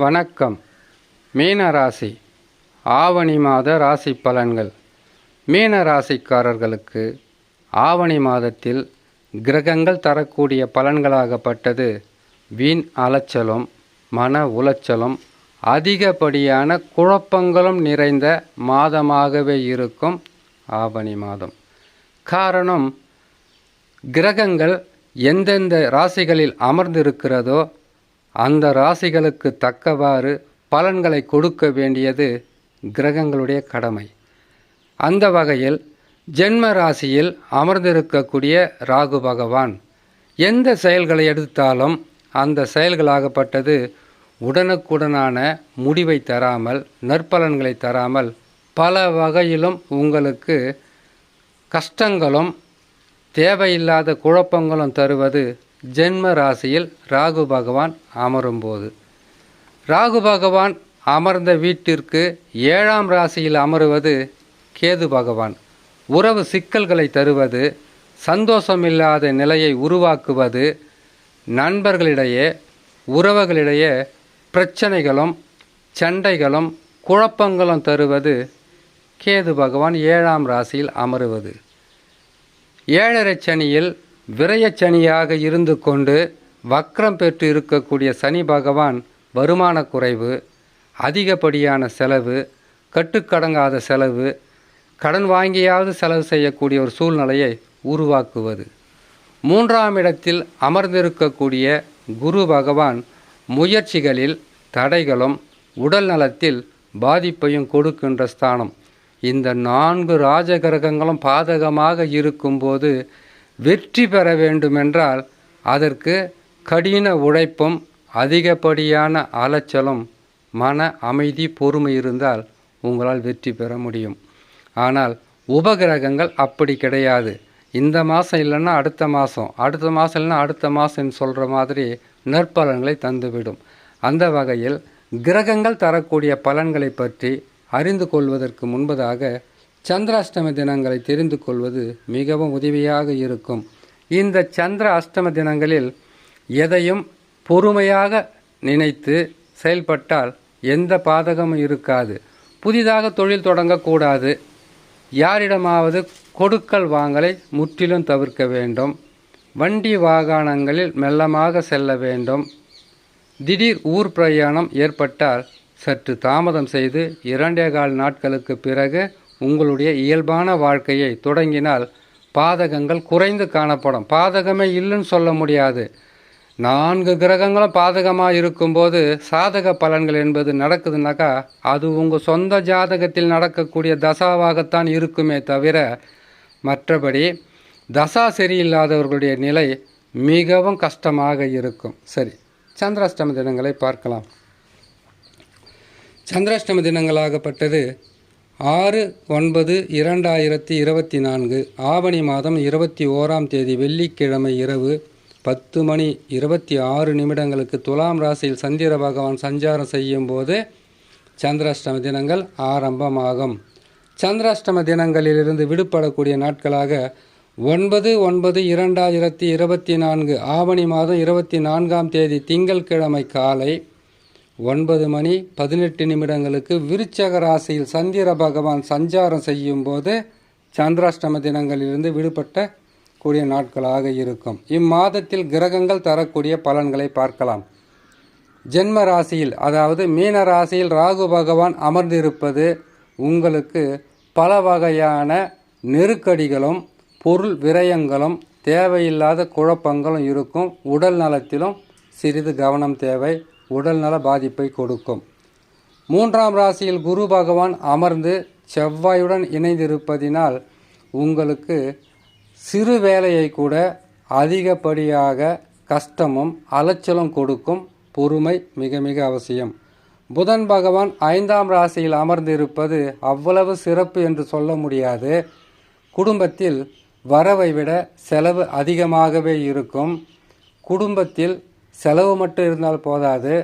வணக்கம். மீனராசி. ஆவணி மாத ராசி பலன்கள். மீன ராசிக்காரர்களுக்கு ஆவணி மாதத்தில் கிரகங்கள் தரக்கூடிய பலன்களாகப்பட்டது. வீண் அலைச்சலும் மன உளைச்சலும் அதிகப்படியான குழப்பங்களும் நிறைந்த மாதமாகவே இருக்கும் ஆவணி மாதம். காரணம் கிரகங்கள் எந்தெந்த ராசிகளில் அமர்ந்திருக்கிறதோ அந்த ராசிகளுக்கு தக்கவாறு பலன்களை கொடுக்க வேண்டியது கிரகங்களுடைய கடமை. அந்த வகையில் ஜென்ம ராசியில் அமர்ந்திருக்கக்கூடிய ராகு பகவான் எந்த செயல்களை எடுத்தாலும் அந்த செயல்களாகப்பட்டது உடனுக்குடனான முடிவை தராமல் நற்பலன்களை தராமல் பல வகையிலும் உங்களுக்கு கஷ்டங்களும் தேவையில்லாத குழப்பங்களும் தருவது ஜென்ம ராசியில் ராகு பகவான் அமரும்போது. ராகு பகவான் அமர்ந்த வீட்டிற்கு ஏழாம் ராசியில் அமருவது கேது பகவான். உறவு சிக்கல்களை தருவது சந்தோஷமில்லாத நிலையை உருவாக்குவது நண்பர்களிடையே உறவுகளிடையே பிரச்சனைகளும் சண்டைகளும் குழப்பங்களும் தருவது கேது பகவான் ஏழாம் ராசியில் அமருவது. ஏழரை சனியில் விரயச்சனியாக இருந்து கொண்டு வக்ரம் பெற்று இருக்கக்கூடிய சனி பகவான் வருமான குறைவு அதிகப்படியான செலவு கட்டுக்கடங்காத செலவு கடன் வாங்கியாவது செலவு செய்யக்கூடிய ஒரு சூழ்நிலையை உருவாக்குவது. மூன்றாம் இடத்தில் அமர்ந்திருக்கக்கூடிய குரு பகவான் முயற்சிகளில் தடைகளும் உடல் நலத்தில் பாதிப்பையும் கொடுக்கின்ற ஸ்தானம். இந்த நான்கு ராஜகிரகங்களும் பாதகமாக இருக்கும்போது வெற்றி பெற வேண்டுமென்றால் அதற்கு கடின உழைப்பும் அதிகப்படியான அலைச்சலும் மன அமைதி பொறுமை இருந்தால் உங்களால் வெற்றி பெற முடியும். ஆனால் உபகிரகங்கள் அப்படி கிடையாது. இந்த மாதம் இல்லைன்னா அடுத்த மாதம் அடுத்த மாதம் இல்லைன்னா அடுத்த மாதம்னு சொல்கிற மாதிரி நற்பலன்களை தந்துவிடும். அந்த வகையில் கிரகங்கள் தரக்கூடிய பலன்களை பற்றி அறிந்து கொள்வதற்கு முன்பதாக சந்திராஷ்டம தினங்களை தெரிந்து கொள்வது மிகவும் உதவியாக இருக்கும். இந்த சந்திர அஷ்டம தினங்களில் எதையும் பொறுமையாக நினைத்து செயல்பட்டால் எந்த பாதகமும் இருக்காது. புதிதாக தொழில் தொடங்கக்கூடாது. யாரிடமாவது கொடுக்கல் வாங்கலை முற்றிலும் தவிர்க்க வேண்டும். வண்டி வாகனங்களில் மெல்லமாக செல்ல வேண்டும். திடீர் ஊர் பிரயாணம் ஏற்பட்டால் சற்று தாமதம் செய்து இரண்டே கால் நாட்களுக்கு பிறகு உங்களுடைய இயல்பான வாழ்க்கையை தொடங்கினால் பாதகங்கள் குறைந்து காணப்படும். பாதகமே இல்லைன்னு சொல்ல முடியாது. நான்கு கிரகங்களும் பாதகமாக இருக்கும்போது சாதக பலன்கள் என்பது நடக்குதுனாக்கா அது உங்கள் சொந்த ஜாதகத்தில் நடக்கக்கூடிய தசாவாகத்தான் இருக்குமே தவிர மற்றபடி தசா சரியில்லாதவர்களுடைய நிலை மிகவும் கஷ்டமாக இருக்கும். சரி சந்திராஷ்டம தினங்களை பார்க்கலாம். சந்திராஷ்டம தினங்களாகப்பட்டது ஆறு ஒன்பது இரண்டாயிரத்தி இருபத்தி நான்கு ஆவணி மாதம் இருபத்தி ஓராம் தேதி வெள்ளிக்கிழமை இரவு பத்து மணி இருபத்தி ஆறு நிமிடங்களுக்கு துலாம் ராசியில் சந்திர பகவான் சஞ்சாரம் செய்யும் போது சந்திராஷ்டம தினங்கள் ஆரம்பமாகும். சந்திராஷ்டம தினங்களிலிருந்து விடுபடக்கூடிய நாட்களாக ஒன்பது ஒன்பது இரண்டாயிரத்தி இருபத்தி நான்கு ஆவணி மாதம் இருபத்தி நான்காம் தேதி திங்கள்கிழமை காலை ஒன்பது மணி பதினெட்டு நிமிடங்களுக்கு விருச்சக ராசியில் சந்திர பகவான் சஞ்சாரம் செய்யும் போது சந்திராஷ்டம தினங்களிலிருந்து விடுபட்ட கூடிய நாட்களாக இருக்கும். இம்மாதத்தில் கிரகங்கள் தரக்கூடிய பலன்களை பார்க்கலாம். ஜென்ம ராசியில் அதாவது மீன ராசியில் ராகு பகவான் அமர்ந்திருப்பது உங்களுக்கு பல வகையான நெருக்கடிகளும் பொருள் விரயங்களும் தேவையில்லாத குழப்பங்களும் இருக்கும். உடல் நலத்திலும் சிறிது கவனம் தேவை. உடல்நல பாதிப்பை கொடுக்கும். மூன்றாம் ராசியில் குரு பகவான் அமர்ந்து செவ்வாயுடன் இணைந்திருப்பதினால் உங்களுக்கு சிறு வேலையை கூட அதிகப்படியாக கஷ்டமும் அலைச்சலும் கொடுக்கும் பொறுமை மிக மிக அவசியம். புதன் பகவான் ஐந்தாம் ராசியில் அமர்ந்திருப்பது அவ்வளவு சிறப்பு என்று சொல்ல முடியாது. குடும்பத்தில் வரவை விட செலவு அதிகமாகவே இருக்கும். குடும்பத்தில் செலவு மட்டும் இருந்தால் போதாது.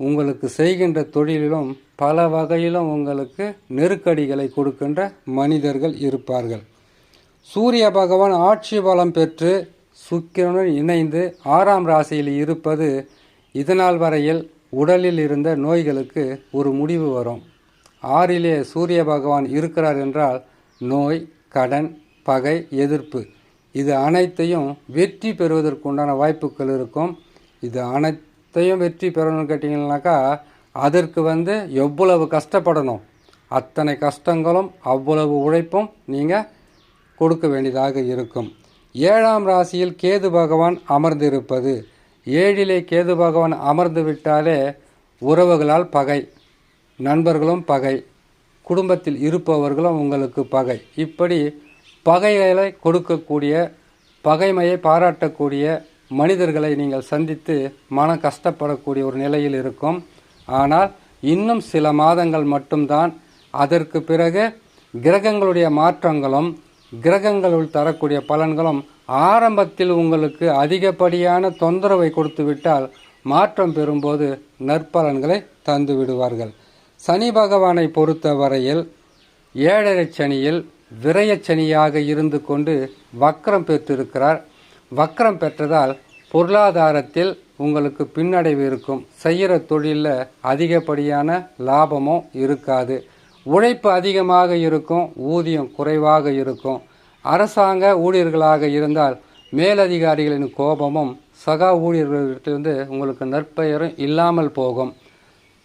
உங்களுக்கு செய்கின்ற தொழிலிலும் பல வகையிலும் உங்களுக்கு நெருக்கடிகளை கொடுக்கின்ற மனிதர்கள் இருப்பார்கள். சூரிய பகவான் ஆட்சி பலம் பெற்று சுக்கிரனுடன் இணைந்து ஆறாம் ராசியில் இருப்பது இதனால் வரையில் உடலில் இருந்த நோய்களுக்கு ஒரு முடிவு வரும். ஆறிலே சூரிய பகவான் இருக்கிறார் என்றால் நோய் கடன் பகை எதிர்ப்பு இது அனைத்தையும் வெற்றி பெறுவதற்குண்டான வாய்ப்புகள் இருக்கும். இது அனைத்தையும் வெற்றி பெறணும்னு கேட்டிங்கன்னாக்கா அதற்கு வந்து எவ்வளவு கஷ்டப்படணும் அத்தனை கஷ்டங்களும் அவ்வளவு உழைப்பும் நீங்கள் கொடுக்க வேண்டியதாக இருக்கும். ஏழாம் ராசியில் கேது பகவான் அமர்ந்திருப்பது. ஏழிலே கேது பகவான் அமர்ந்து விட்டாலே உறவுகளால் பகை நண்பர்களும் பகை குடும்பத்தில் இருப்பவர்களும் உங்களுக்கு பகை. இப்படி பகைகளை கொடுக்கக்கூடிய பகைமையை பாராட்டக்கூடிய மனிதர்களை நீங்கள் சந்தித்து மன கஷ்டப்படக்கூடிய ஒரு நிலையில் இருக்கும். ஆனால் இன்னும் சில மாதங்கள் மட்டும்தான். அதற்கு பிறகு கிரகங்களுடைய மாற்றங்களும் கிரகங்களுள் தரக்கூடிய பலன்களும் ஆரம்பத்தில் உங்களுக்கு அதிகப்படியான தொந்தரவை கொடுத்துவிட்டால் மாற்றம் பெறும்போது நற்பலன்களை தந்து விடுவார்கள். சனி பகவானை பொறுத்தவரையில் ஏழரை சனியில் விரயச் சனியாக இருந்து கொண்டு வக்ரம் பெற்றிருக்கிறார். வக்கரம் பெற்றதால் பொருளாதாரத்தில் உங்களுக்கு பின்னடைவு இருக்கும். செய்கிற தொழிலில் அதிகப்படியான லாபமும் இருக்காது. உழைப்பு அதிகமாக இருக்கும் ஊதியம் குறைவாக இருக்கும். அரசாங்க ஊழியர்களாக இருந்தால் மேலதிகாரிகளின் கோபமும் சகா ஊழியர்களிடத்திலிருந்து உங்களுக்கு நற்பெயரும் இல்லாமல் போகும்.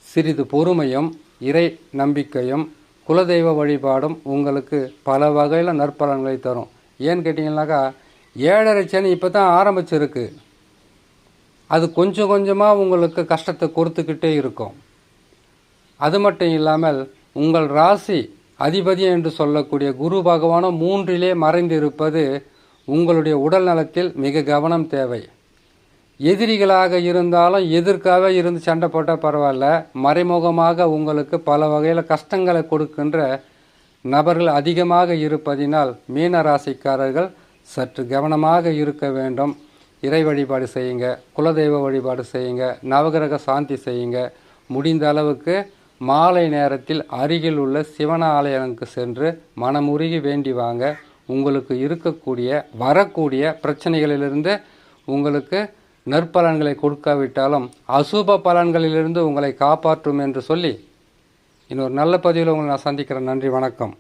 சிறிது பொறுமையும் இறை நம்பிக்கையும் குலதெய்வ வழிபாடும் உங்களுக்கு பல வகையில் நற்பலன்களை தரும். ஏன்னு கேட்டிங்கனாக்கா ஏழரை சனி இப்போ தான் ஆரம்பிச்சிருக்கு. அது கொஞ்சம் கொஞ்சமாக உங்களுக்கு கஷ்டத்தை கொடுத்துக்கிட்டே இருக்கும். அது மட்டும் இல்லாமல் உங்கள் ராசி அதிபதி என்று சொல்லக்கூடிய குரு பகவானும் மூன்றிலே மறைந்திருப்பது உங்களுடைய உடல் நலத்தில் மிக கவனம் தேவை. எதிரிகளாக இருந்தாலும் எதிர்க்காக இருந்து சண்டை போட்டால் பரவாயில்ல. மறைமுகமாக உங்களுக்கு பல வகையில் கஷ்டங்களை கொடுக்கின்ற நபர்கள் அதிகமாக இருப்பதினால் மீன ராசிக்காரர்கள் சற்று கவனமாக இருக்க வேண்டும். இறை வழிபாடு செய்யுங்க. குலதெய்வ வழிபாடு செய்யுங்க. நவகிரக சாந்தி செய்யுங்க. முடிந்த அளவுக்கு மாலை நேரத்தில் அருகில் உள்ள சிவன ஆலயங்களுக்கு சென்று மனமுருகி வேண்டி வாங்க. உங்களுக்கு இருக்கக்கூடிய வரக்கூடிய பிரச்சனைகளிலிருந்து உங்களுக்கு நற்பலன்களை கொடுக்காவிட்டாலும் அசுப பலன்களிலிருந்து உங்களை காப்பாற்றும் என்று சொல்லி இன்னொரு நல்ல பதிவில் உங்களை நான் சந்திக்கிறேன். நன்றி வணக்கம்.